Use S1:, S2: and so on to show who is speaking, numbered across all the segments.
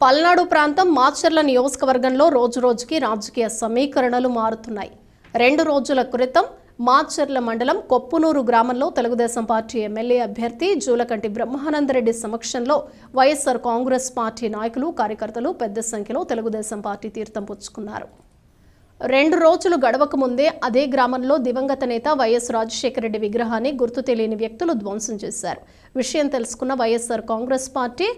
S1: పల్నాడు ప్రాంతం మాచర్ల నియోజకవర్గంలో రోజురోజుకి రాజకీయ సమీకరణలు మారుతున్నాయి. రెండు రోజుల క్రితం మాచర్ల మండలం కొప్పునూరు గ్రామంలో తెలుగుదేశం పార్టీ ఎమ్మెల్యే అభ్యర్థి జూలకంటి బ్రహ్మానందరెడ్డి సమక్షంలో వైఎస్ఆర్ కాంగ్రెస్ పార్టీ నాయకులు కార్యకర్తలు పెద్ద సంఖ్యలో తెలుగుదేశం పార్టీ తీర్థం పుచ్చుకున్నారు. రెండు రోజులు గడవక ముందే అదే గ్రామంలో దివంగత నేత వైఎస్ రాజశేఖరరెడ్డి విగ్రహాన్ని గుర్తు తెలియని వ్యక్తులు ధ్వంసం చేశారు. విషయం తెలుసుకున్న వైఎస్ఆర్ కాంగ్రెస్ పార్టీ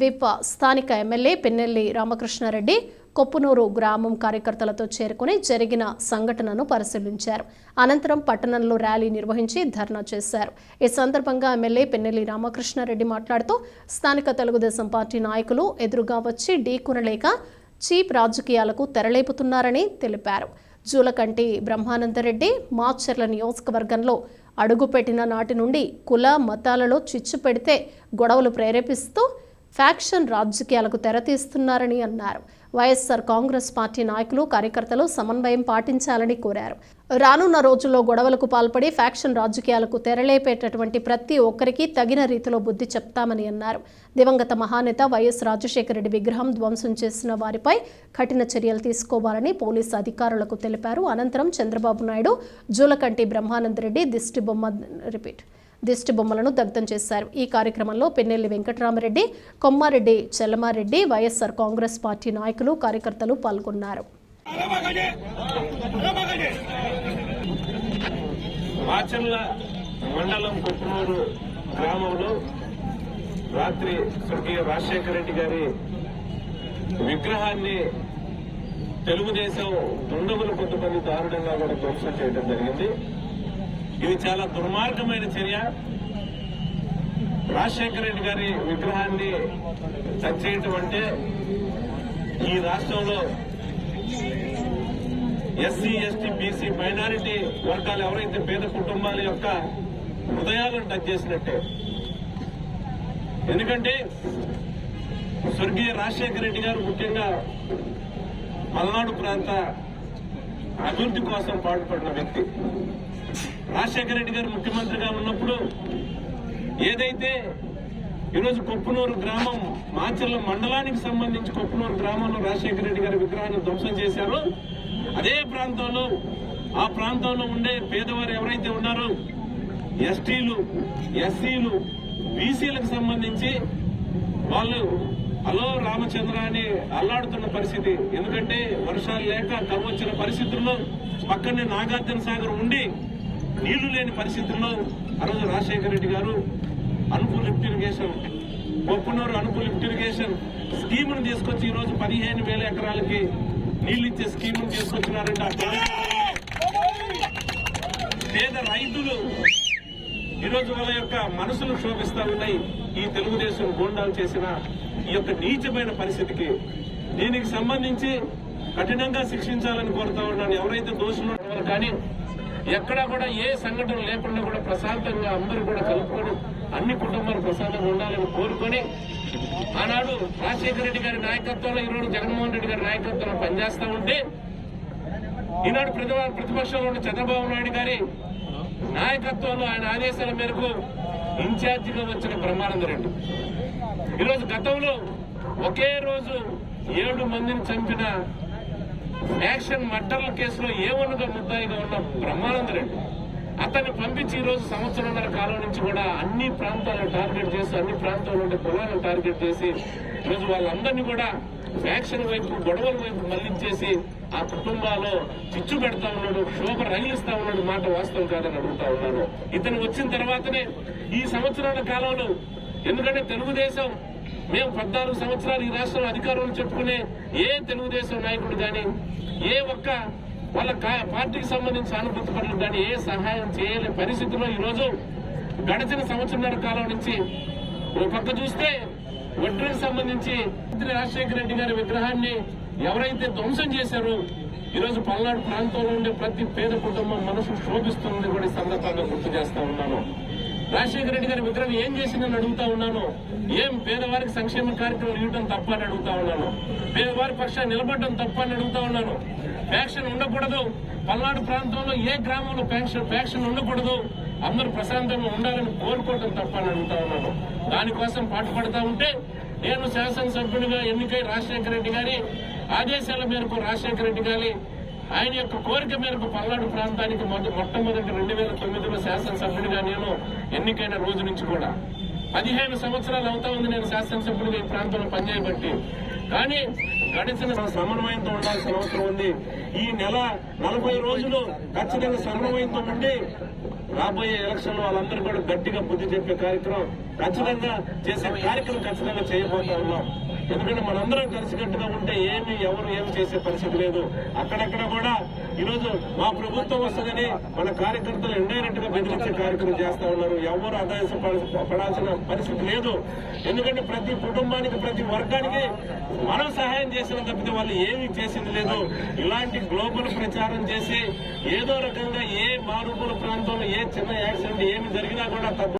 S1: విప్ స్థానిక ఎమ్మెల్యే పిన్నెల్లి రామకృష్ణారెడ్డి కొప్పునూరు గ్రామం కార్యకర్తలతో చేరుకుని జరిగిన సంఘటనను పరిశీలించారు. అనంతరం పట్టణంలో ర్యాలీ నిర్వహించి ధర్నా చేశారు. ఈ సందర్భంగా ఎమ్మెల్యే పెన్నెల్లి రామకృష్ణారెడ్డి మాట్లాడుతూ స్థానిక తెలుగుదేశం పార్టీ నాయకులు ఎదురుగా వచ్చి ఢీకొనలేక చీప్ రాజకీయాలకు తెరలేపుతున్నారని తెలిపారు. జూలకంటి బ్రహ్మానందరెడ్డి మాచర్ల నియోజకవర్గంలో అడుగుపెట్టిన నాటి నుండి కుల మతాలలో చిచ్చు పెడితే గొడవలు ప్రేరేపిస్తూ ఫ్యాక్షన్ రాజకీయాలకు తెరతీస్తున్నారని అన్నారు. వైఎస్ఆర్ కాంగ్రెస్ పార్టీ నాయకులు కార్యకర్తలు సమన్వయం పాటించాలని కోరారు. రానున్న రోజుల్లో గొడవలకు పాల్పడి ఫ్యాక్షన్ రాజకీయాలకు తెరలేపేటటువంటి ప్రతి ఒక్కరికి తగిన రీతిలో బుద్ధి చెప్తామని అన్నారు. దివంగత మహానేత వైఎస్ రాజశేఖర రెడ్డి విగ్రహం ధ్వంసం చేసిన వారిపై కఠిన చర్యలు తీసుకోవాలని పోలీసు అధికారులకు తెలిపారు. అనంతరం చంద్రబాబు నాయుడు జూలకంటి బ్రహ్మానందరెడ్డి దిష్టి బొమ్మ రిపీట్ దిష్టి బొమ్మలను దగ్ధం చేశారు. ఈ కార్యక్రమంలో Pennelli Venkatarama Reddy Kommareddy Chellama Reddy YSR Congress party నాయకులు కార్యకర్తలు పాల్గొన్నారు.
S2: మాచర్ల మండలం కుప్పనూరు గ్రామంలో రాత్రి స్వర్గీయ రాజశేఖర రెడ్డి గారి విగ్రహాన్ని తెలుగుదేశం దుండగులు కొంతమంది దారుణంగా కూడా ధ్వంసం చేయడం జరిగింది. ఇది చాలా దుర్మార్గమైన చర్య. రాజశేఖర రెడ్డి గారి విగ్రహాన్ని చచ్చేయటం అంటే ఈ రాష్ట్రంలో ఎస్సీ ఎస్టీ బీసీ మైనారిటీ వర్గాలు ఎవరైతే పేద కుటుంబాల యొక్క హృదయాలను టచ్ చేసినట్టే. ఎందుకంటే స్వర్గీయ రాజశేఖర రెడ్డి గారు ముఖ్యంగా పల్నాడు ప్రాంత అభివృద్ధి కోసం పాటుపడిన వ్యక్తి. రాజశేఖర రెడ్డి గారు ముఖ్యమంత్రిగా ఉన్నప్పుడు ఏదైతే ఈరోజు కొప్పునూరు గ్రామం మాచర్ల మండలానికి సంబంధించి కొప్పునూరు గ్రామంలో రాజశేఖర రెడ్డి గారి విగ్రహాన్ని ధ్వంసం చేశారో అదే ప్రాంతంలో ఆ ప్రాంతంలో ఉండే పేదవారు ఎవరైతే ఉన్నారో ఎస్టీలు ఎస్సీలు బీసీలకు సంబంధించి వాళ్ళు హలో రామచంద్ర అని అల్లాడుతున్న పరిస్థితి. ఎందుకంటే వర్షాలు లేక కరువు వచ్చిన పరిస్థితుల్లో పక్కనే నాగార్జున సాగర్ ఉండి నీళ్ళు లేని పరిస్థితుల్లో ఆ రోజు రాజశేఖర రెడ్డి గారు Anupu lift irrigation Poppunuru Anupu lift irrigation స్కీమును తీసుకొచ్చి ఈరోజు పదిహేను వేల ఎకరాలకి నీళ్ళు ఇచ్చే స్కీమును తీసుకొచ్చినారంటే. పేద రైతులు ఈరోజు వాళ్ళ యొక్క మనసులు క్షోభిస్తా ఉన్నాయి. ఈ తెలుగుదేశం గోండాలు చేసిన ఈ యొక్క నీచమైన పరిస్థితికి. దీనికి సంబంధించి కఠినంగా శిక్షించాలని కోరుతా ఉన్నాను. ఎవరైతే దోషులు ఉన్నారు కానీ ఎక్కడా కూడా ఏ సంఘటన లేకుండా కూడా ప్రశాంతంగా అందరూ కూడా కలుపుకొని అన్ని కుటుంబాలు ప్రశాంతంగా ఉండాలని కోరుకొని ఆనాడు రాజశేఖర రెడ్డి గారి నాయకత్వంలో ఈరోజు జగన్మోహన్ రెడ్డి గారి నాయకత్వంలో పనిచేస్తూ ఉంటే ఈనాడు ప్రతిప- ప్రతిపక్షంలో ఉన్న చంద్రబాబు నాయుడు గారి నాయకత్వంలో ఆయన ఆదేశాల మేరకు ఇన్ఛార్జిగా వచ్చిన బ్రహ్మానంద రెడ్డి. ఈరోజు గతంలో ఒకే రోజు ఏడు మందిని చంపిన యాక్షన్ మర్డర్ల కేసులో ఏమనుగా ముద్దాయిగా ఉన్న బ్రహ్మానంద రెడ్డి అతన్ని పంపించి ఈ రోజు సంవత్సరంన్నర కాలం నుంచి కూడా అన్ని ప్రాంతాలను టార్గెట్ చేసి అన్ని ప్రాంతాల్లో ఉండే కులాలను టార్గెట్ చేసి ఈరోజు వాళ్ళందరినీ కూడా ఫ్యాక్షన్ వైపు గొడవల వైపు మళ్ళించేసి ఆ కుటుంబాల్లో చిచ్చు పెడతా ఉన్నాడు శోభ రగిలిస్తా ఉన్నాడు మాట వాస్తవం కాదని అడుగుతా ఉన్నాను. ఇతను వచ్చిన తర్వాతనే ఈ సంవత్సరాల కాలంలో ఎందుకంటే తెలుగుదేశం మేము పద్నాలుగు సంవత్సరాలు ఈ రాష్ట్రంలో అధికారంలో చెప్పుకునే ఏ తెలుగుదేశం నాయకుడు కానీ ఏ ఒక్క వాళ్ళ కా- పార్టీకి సంబంధించి అనుభూతి పనులు కానీ ఏ సహాయం చేయలే పరిస్థితిలో ఈరోజు గడిచిన సంవత్సరాల కాలం నుంచి ఒక పక్క చూస్తే వడ్డీకి సంబంధించి మంత్రి రాజశేఖర రెడ్డి గారి విగ్రహాన్ని ఎవరైతే ధ్వంసం చేశారో ఈరోజు పల్నాడు ప్రాంతంలో ఉండే ప్రతి పేద కుటుంబం మనసు శోభిస్తుంది కూడా ఈ సందర్భంగా గుర్తు చేస్తా ఉన్నాను. రాజశేఖర రెడ్డి గారి విగ్రహం ఏం చేసిందని అడుగుతా ఉన్నాను. ఏం పేదవారికి సంక్షేమ కార్యక్రమం ఇవ్వడం తప్ప అని అడుగుతా ఉన్నాను. పేదవారి పక్షాన్ని నిలబడడం తప్ప అని అడుగుతా ఉన్నాను. ఫ్యాక్షన్ ఉండకూడదు. పల్నాడు ప్రాంతంలో ఏ గ్రామంలో ఫ్యాక్షన్ ఫ్యాక్షన్ ఉండకూడదు. అందరూ ప్రశాంతంగా ఉండాలని కోరుకోవడం తప్ప అని అడుగుతా ఉన్నాను. దానికోసం పాటుపడతా ఉంటే నేను శాసనసభ్యుడిగా ఎన్నికై రాజశేఖర రెడ్డి గారి ఆదేశాల మేరకు రాజశేఖర రెడ్డి గారి ఆయన యొక్క కోరిక మేరకు పల్నాడు ప్రాంతానికి మొద మొట్టమొదటి రెండు వేల తొమ్మిదిలో శాసనసభ్యుడిగా నేను ఎన్నికైన రోజు నుంచి కూడా. పదిహేను సంవత్సరాలు అవుతా ఉంది నేను శాసనసభ్యుడిగా ఈ ప్రాంతంలో పనిచేయబట్టి. కానీ గడిచిన సమన్వయంతో ఉండాల్సిన అవసరం ఉంది. ఈ నెల నలభై రోజులు ఖచ్చితంగా సమన్వయంతో ఉండి రాబోయే ఎలక్షన్లో వాళ్ళందరూ కూడా గట్టిగా బుద్ధి చెప్పే కార్యక్రమం ఖచ్చితంగా చేసే కార్యక్రమం ఖచ్చితంగా చేయబోతా ఉన్నాం. ఎందుకంటే మనందరం కలిసికట్టుగా ఉంటే ఏమి ఎవరు ఏమి చేసే పరిస్థితి లేదు. అక్కడక్కడ కూడా ఈరోజు మా ప్రభుత్వం వస్తుందని మన కార్యకర్తలు ఇండైరెక్ట్గా బెదిరించే కార్యక్రమం చేస్తా ఉన్నారు. ఎవరు ఆదాయం పడాల్సిన పరిస్థితి లేదు. ఎందుకంటే ప్రతి కుటుంబానికి ప్రతి వర్గానికి మనం సహాయం చేసిన తప్పితే వాళ్ళు ఏమి చేసింది లేదు. ఇలాంటి గ్లోబల్ ప్రచారం చేసి ఏదో రకంగా ఏ మారుమూల ప్రాంతంలో ఏ చిన్న యాక్సిడెంట్ ఏమి జరిగినా కూడా తప్పు